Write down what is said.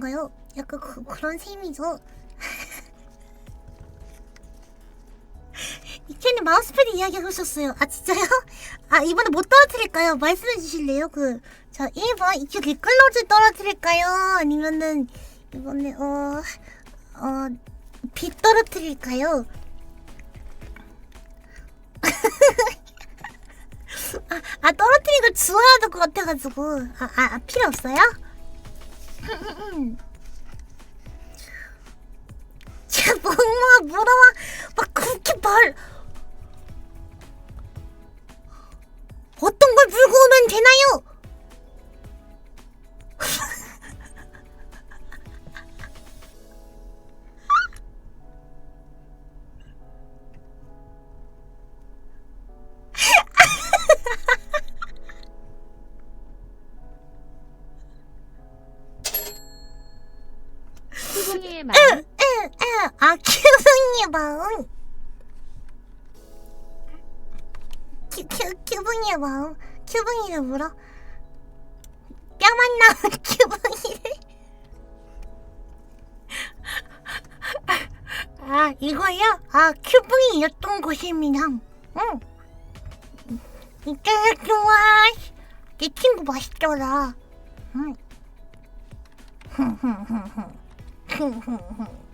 건가요? 약간 그, 그런 셈이죠. 이케님 마우스패드 이야기하고 있었어요. 아 진짜요? 아 이번에 못 떨어뜨릴까요? 말씀해 주실래요? 그, 자 1번 이큐 리클로즈 떨어뜨릴까요? 아니면은 이번에 어... 어... 빛 떨어뜨릴까요? 아, 아 떨어뜨린 걸 주워야 될 것 같아가지고 아, 아, 아 필요 없어요? 제가 수봉이의 마음? 아 기분이 마음. 기, 기, 기분이 마음. 기분이를 물어? 뼈만 나온 기분이를? 아 이거요? 아 큐브이였던 곳입니다. 응. 이따가 좋아 내 친구 맛있더라. 응 哼哼哼。